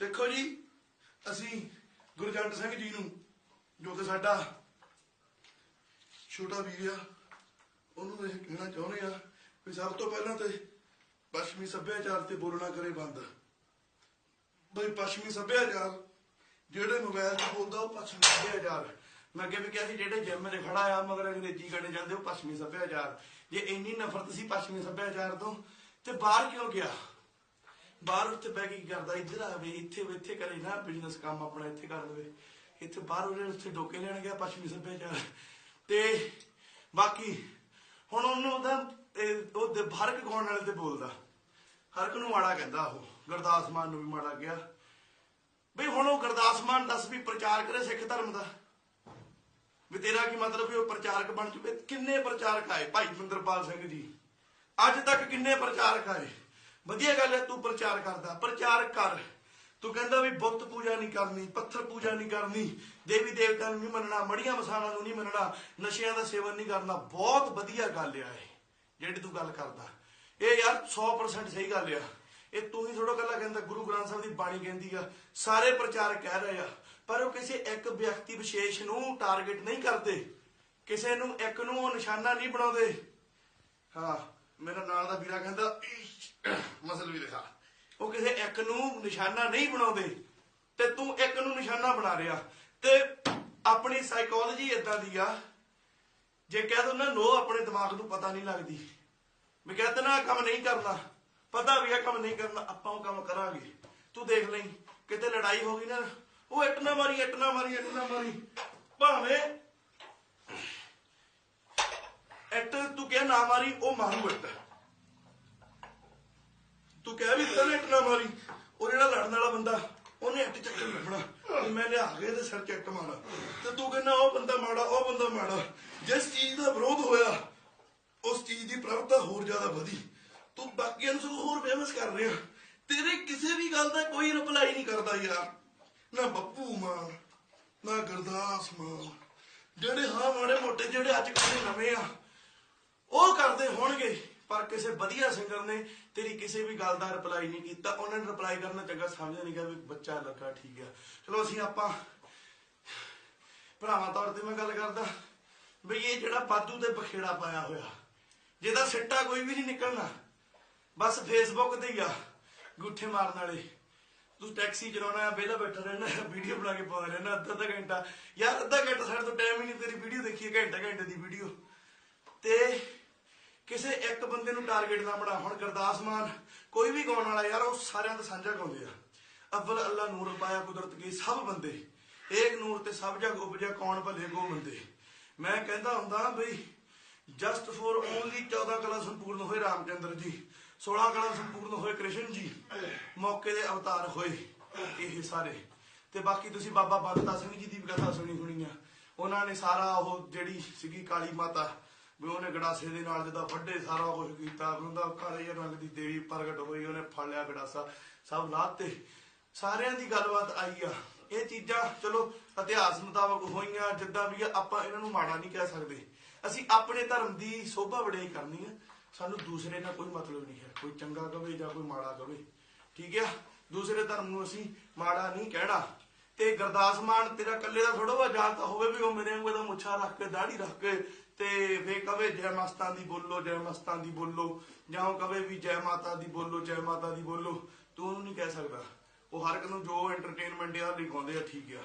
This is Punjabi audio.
ਦੇਖੋ ਜੀ, ਅਸੀਂ ਗੁਰਜੰਟ ਸਿੰਘ ਜੀ ਨੂੰ, ਜੋ ਕਿ ਸਾਡਾ ਛੋਟਾ ਵੀਰ ਆ, ਉਹਨੂੰ ਇਹ ਕਹਿਣਾ ਚਾਹੁੰਦੇ ਆ ਵੀ ਸਭ ਤੋਂ ਪਹਿਲਾਂ ਤੇ ਪੱਛਮੀ ਸੱਭਿਆਚਾਰ ਤੇ ਬੋਲਣਾ ਕਰੇ ਬੰਦ। ਬਈ ਪੱਛਮੀ ਸੱਭਿਆਚਾਰ, ਜਿਹੜੇ ਮੋਬਾਈਲ 'ਤੇ ਬੋਲਦਾ ਉਹ ਪੱਛਮੀ ਸੱਭਿਆਚਾਰ। ਮੈਂ ਅੱਗੇ ਵੀ ਕਿਹਾ ਸੀ, ਜਿਹੜੇ ਜਿਮ 'ਤੇ ਖੜਾ ਆ, ਮਗਰ ਅੰਗਰੇਜ਼ੀ ਕਰਨੇ ਜਾਂਦੇ, ਉਹ ਪੱਛਮੀ ਸੱਭਿਆਚਾਰ। ਜੇ ਇੰਨੀ ਨਫ਼ਰਤ ਸੀ ਪੱਛਮੀ ਸੱਭਿਆਚਾਰ ਤੋਂ, ਤੇ ਬਾਹਰ ਕਿਉਂ ਗਿਆ? ਬਾਹਰ ਉੱਥੇ ਬਹਿ ਕੇ ਕੀ ਕਰਦਾ? ਇੱਧਰ ਆਵੇ ਇੱਥੇ ਇੱਥੇ ਕਰੇ ਨਾ ਬਿਜ਼ਨਸ ਕੰਮ ਆਪਣਾ, ਇੱਥੇ ਕਰ ਲਵੇ। ਇੱਥੇ ਬਾਹਰ ਉਹਨੇ ਉੱਥੇ ਡੋਕੇ ਲੈਣ ਗਿਆ, ਪੱਛਮੀ ਸੱਭਿਆਚਾਰ। ਤੇ ਬਾਕੀ ਹੁਣ ਉਹਨੂੰ ਉਹਦਾ ਇਹ- ਉਹ ਗਾਉਣ ਵਾਲੇ ਤੇ ਬੋਲਦਾ। ਹਰ ਨੂੰ ਮਾੜਾ ਕਹਿੰਦਾ ਉਹ। ਗੁਰਦਾਸ ਮਾਨ ਨੂੰ ਵੀ ਮਾੜਾ ਗਿਆ ਬਈ ਹੁਣ ਉਹ ਗੁਰਦਾਸ ਮਾਨ ਦੱਸ ਵੀ ਪ੍ਰਚਾਰ ਕਰੇ ਸਿੱਖ ਧਰਮ ਦਾ। ਵੀ ਤੇਰਾ ਕੀ ਮਤਲਬ ਵੀ ਉਹ ਪ੍ਰਚਾਰਕ ਬਣ ਚੁੱਕੇ? ਕਿੰਨੇ ਪ੍ਰਚਾਰਕ ਆਏ? ਭਾਈ ਮਹਿੰਦਰਪਾਲ ਸਿੰਘ ਜੀ। ਅੱਜ ਤੱਕ ਕਿੰਨੇ ਪ੍ਰਚਾਰਕ ਆਏ? ਵਧੀਆ ਗੱਲ ਹੈ, ਤੂੰ ਪ੍ਰਚਾਰ ਕਰਦਾ, ਪ੍ਰਚਾਰ ਕਰ। ਤੂੰ ਕਹਿੰਦਾ ਵੀ ਬੁੱਤ ਪੂਜਾ ਨਹੀਂ ਕਰਨੀ, ਪੱਥਰ ਪੂਜਾ ਨਹੀਂ ਕਰਨੀ, ਦੇਵੀ ਦੇਵਤਾ ਨੂੰ ਨਹੀਂ ਮੰਨਣਾ, ਮੜੀਆਂ ਮਸਾਣਾ ਨੂੰ ਨਹੀਂ ਮੰਨਣਾ, ਨਸ਼ਿਆਂ ਦਾ ਸੇਵਨ ਨਹੀਂ ਕਰਨਾ, ਬਹੁਤ ਵਧੀਆ ਗੱਲ ਆ ਇਹ, ਜਿਹੜੀ ਤੂੰ ਗੱਲ ਕਰਦਾ। ਇਹ ਯਾਰ 100% ਸਹੀ ਗੱਲ ਆ। ਇਹ ਤੂੰ ਹੀ ਥੋੜਾ ਗੱਲਾਂ ਕਹਿੰਦਾ, ਗੁਰੂ ਗ੍ਰੰਥ ਸਾਹਿਬ ਦੀ ਬਾਣੀ ਕਹਿੰਦੀ ਆ, ਸਾਰੇ ਪ੍ਰਚਾਰ ਕਹਿ ਰਹੇ ਆ, ਪਰ ਉਹ ਕਿਸੇ ਇੱਕ ਵਿਅਕਤੀ ਵਿਸ਼ੇਸ਼ ਨੂੰ ਟਾਰਗੇਟ ਨਹੀਂ ਕਰਦੇ, ਕਿਸੇ ਨੂੰ ਇੱਕ ਨੂੰ ਨਿਸ਼ਾਨਾ ਨਹੀਂ ਬਣਾਉਂਦੇ। ਹਾਂ ਮੇਰਾ ਨਾਲ ਦਾ ਵੀਰਾ ਕਹਿੰਦਾ ਮਸਲ ਵੀ ਦਿਖਾ। ਉਹ ਕਿਸੇ ਇੱਕ ਨੂੰ ਨਿਸ਼ਾਨਾ ਨਹੀਂ ਬਣਾਉਂਦੇ ਤੇ ਤੂੰ ਇੱਕ ਨੂੰ ਨਿਸ਼ਾਨਾ ਬਣਾ ਰਿਹਾ। ਤੇ ਆਪਣੀ ਸਾਈਕੋਲੋਜੀ ਇਦਾਂ ਦੀ ਆ, ਜੇ ਕਹਿ ਦੋ ਨਾ ਨੋ ਆਪਣੇ ਦਿਮਾਗ ਨੂੰ ਪਤਾ ਨਹੀਂ ਲੱਗਦੀ। ਮੈਂ ਕਹਿੰਦਾ ਨਾ ਕੰਮ ਨਹੀਂ ਕਰਨਾ। ਪਤਾ ਵੀ ਇਹ ਕੰਮ ਨਹੀਂ ਕਰਨਾ, ਆਪਾਂ ਉਹ ਕੰਮ ਕਰਾਂਗੇ। ਤੂੰ ਦੇਖ ਲਈ, ਕਿਤੇ ਲੜਾਈ ਹੋ ਗਈ ਨਾ, ਉਹ ਇੱਟ ਨਾ ਮਾਰੀ, ਇੱਟ ਨਾ ਮਾਰੀ, ਇੱਟ ਨਾ ਮਾਰੀ। ਭਾਵੇਂ ਇੱਟ ਤੂੰ ਕਹਿ ਨਾ ਮਾਰੀ, ਉਹ ਮਾਰੂ ਇੱਟ ਤੂੰ ਕਹਿ ਵੀ ਤੈਨੂੰ ਇੱਟ ਨਾ ਮਾਰੀ। ਉਹ ਜਿਹੜਾ ਲੜਨ ਵਾਲਾ ਬੰਦਾ, ਉਹਨੇ ਇੱਟ ਚੱਕਣ ਲੱਭਣਾ ਤੇ ਮੈਂ ਲਿਆ ਕੇ ਤੇ ਸਿਰ ਚੱਟ ਮਾਰਾ। ਤੇ ਤੂੰ ਕਹਿੰਦਾ, ਉਹ ਬੰਦਾ ਮਾੜਾ, ਉਹ ਬੰਦਾ ਮਾੜਾ। ਜਿਸ ਚੀਜ਼ ਦਾ ਵਿਰੋਧ ਹੋਇਆ, ਉਸ ਚੀਜ਼ ਦੀ ਪ੍ਰਭਤਾ ਹੋਰ ਜ਼ਿਆਦਾ ਵਧੀ। ਤੂੰ ਬਾਕੀਆਂ ਨੂੰ ਸਗੋਂ ਹੋਰ ਫੇਮਸ ਕਰ ਰਿਹਾ। ਤੇਰੇ ਕਿਸੇ ਵੀ ਗੱਲ ਦਾ ਕੋਈ ਰਿਪਲਾਈ ਨਹੀਂ ਕਰਦਾ ਯਾਰ। ਨਾ ਬੱਪੂ ਮਾਂ, ਨਾ ਗੁਰਦਾਸ ਮਾਂ। ਜਿਹੜੇ ਹਾਂ ਮਾੜੇ ਮੋਟੇ ਜਿਹੜੇ ਅੱਜ ਕੱਲ੍ਹ ਨਵੇਂ ਆ ਉਹ ਕਰਦੇ ਹੋਣਗੇ, ਪਰ ਕਿਸੇ ਵਧੀਆ ਸਿੰਗਰ ਨੇ ਤੇਰੀ ਕਿਸੇ ਵੀ ਗੱਲ ਦਾ ਰਿਪਲਾਈ ਨਹੀਂ ਕੀਤਾ। ਉਹਨਾਂ ਨੇ ਰਿਪਲਾਈ ਕਰਨਾ ਚੰਗਾ, ਸਮਝਿਆ ਨਹੀਂ ਗਿਆ ਵੀ ਬੱਚਾ ਲੱਗਾ ਠੀਕ ਆ। ਚਲੋ ਅਸੀਂ ਆਪਾਂ ਭਰਾਵਾਂ ਤੌਰ ਤੇ ਮੈਂ ਗੱਲ ਕਰਦਾ, ਬਈ ਇਹ ਜਿਹੜਾ ਬਾਦੂ ਤੇ ਬਖੇੜਾ ਪਾਇਆ ਹੋਇਆ, ਜਿਹਦਾ ਸਿੱਟਾ ਕੋਈ ਵੀ ਨਹੀਂ ਨਿਕਲਣਾ, ਬਸ ਫੇਸਬੁੱਕ ਤੇ ਹੀ ਆ, ਗੁੱਠੇ ਮਾਰਨ ਵਾਲੇ। ਤੂੰ ਟੈਕਸੀ ਚਲਾਉਣਾ, ਵਿਹਲਾ ਬੈਠਾ ਰਹਿਣਾ ਵੀਡੀਓ ਬਣਾ ਕੇ ਪਾਉਂਦਾ ਰਹਿਣਾ ਅੱਧਾ ਅੱਧਾ ਘੰਟਾ। ਯਾਰ, ਅੱਧਾ ਘੰਟਾ ਸਾਡੇ ਤੋਂ ਟਾਈਮ ਹੀ ਨਹੀਂ, ਤੇਰੀ ਵੀਡੀਓ ਦੇਖੀ ਘੰਟਾ ਘੰਟੇ ਦੀ ਵੀਡੀਓ ਤੇ ਕਿਸੇ ਇੱਕ ਬੰਦੇ ਨੂੰ ਟਾਰਗੇਟ ਨਾ ਬਣਾ ਹੁਣ ਗੁਰਦਾਸ ਮਾਨ, ਕੋਈ ਵੀ ਗਾਉਣ ਵਾਲਾ ਯਾਰ, ਉਹ ਸਾਰਿਆਂ ਦਾ ਸਾਂਝਾ ਗਾਉਂਦੇ ਆ। ਅਵਲ ਅੱਲਾ ਨੂਰ ਪਾਇਆ ਕੁਦਰਤ ਕੀ ਸਭ ਬੰਦੇ। ਏਕ ਨੂਰ ਤੇ ਸਭ ਜਗ ਉਪਜਿਆ ਕੌਣ ਭਲੇ ਕੋ ਬੰਦੇ ਮੈਂ ਕਹਿੰਦਾ ਹੁੰਦਾ ਬਈ ਜਸਟ ਫॉर ਓਨਲੀ 14 ਕਲਾ ਸੰਪੂਰਨ ਹੋਏ ਰਾਮਚੰਦਰ ਜੀ 16 ਕਲਾ ਸੰਪੂਰਨ ਹੋਏ ਕ੍ਰਿਸ਼ਨ ਜੀ, ਮੌਕੇ ਦੇ ਅਵਤਾਰ ਹੋਏ ਇਹ ਸਾਰੇ। ਤੇ ਬਾਕੀ ਤੁਸੀਂ ਬਾਬਾ ਬੰਤਾ ਸਿੰਘ ਜੀ ਦੀ ਵੀ ਕਥਾ ਸੁਣੀ ਹੋਣੀ ਆ। ਉਹਨਾਂ ਨੇ ਸਾਰਾ ਉਹ ਜਿਹੜੀ ਸੀਗੀ ਕਾਲੀ ਮਾਤਾ ਵੀ ਉਹਨੇ ਗੜਾਸੇ ਦੇ ਨਾਲ ਜਦੋਂ ਵੱਡੇ ਸਾਰਾ ਕੁਝ ਕੀਤਾ ਉਹਦਾ ਕਾਲੇ ਰੰਗ ਦੀ ਦੇਵੀ ਪ੍ਰਗਟ ਹੋਈ, ਉਹਨੇ ਫੜ ਲਿਆ ਗੜਾਸਾ, ਸਭ ਲਾਤੇ। ਸਾਰਿਆਂ ਦੀ ਗੱਲਬਾਤ ਆਈ ਆ। ਇਹ ਚੀਜ਼ਾਂ ਚਲੋ ਇਤਿਹਾਸ ਮੁਤਾਬਕ ਹੋਈਆਂ, ਜਿੱਦਾਂ ਵੀ ਆਪਾਂ ਇਹਨਾਂ ਨੂੰ ਮਾੜਾ ਨਹੀਂ ਕਹਿ ਸਕਦੇ। ਅਸੀਂ ਆਪਣੇ ਧਰਮ ਦੀ ਸੋਭਾ ਵਡਿਆਈ ਕਰਨੀ ਆ। ਸਾਨੂੰ ਦੂਸਰੇ ਨਾਲ ਕੋਈ ਮਤਲਬ ਨਹੀਂ ਹੈ। ਕੋਈ ਚੰਗਾ ਕਵੇ ਜਾਂ ਕੋਈ ਮਾੜਾ ਕਵੇ। ਠੀਕ ਆ? ਦੂਸਰੇ ਧਰਮ ਨੂੰ ਅਸੀਂ ਮਾੜਾ ਨਹੀਂ ਕਹਿਣਾ। ਤੇ ਗੁਰਦਾਸ ਮਾਨ, ਤੇਰਾ ਕੱਲੇ ਦਾ ਥੋੜਾ ਵਾ ਜਾਣਤਾ ਹੋਵੇ ਵੀ ਉਹ ਮੇਰੇ ਵਾਂਗੂ ਦਾ ਮੁੱਛਾ ਰੱਖ ਕੇ ਦਾੜੀ ਰੱਖ ਕੇ ਤੇ ਫੇ ਕਵੇ, ਜੈ ਮਸਤਾਂ ਦੀ ਬੋਲੋ, ਜੈ ਮਸਤਾਂ ਦੀ ਬੋਲੋ। ਜਾਂ ਉਹ ਕਵੇ ਵੀ, ਜੈ ਮਾਤਾ ਦੀ ਬੋਲੋ, ਜੈ ਮਾਤਾ ਦੀ ਬੋਲੋ। ਤੂੰ ਉਹਨੂੰ ਨਹੀਂ ਕਹਿ ਸਕਦਾ। ਉਹ ਹਰ ਇੱਕ ਨੂੰ ਜੋ ਐਂਟਰਟੇਨਮੈਂਟ ਆ ਲਿਖਾਉਂਦੇ ਆ, ਠੀਕ ਆ।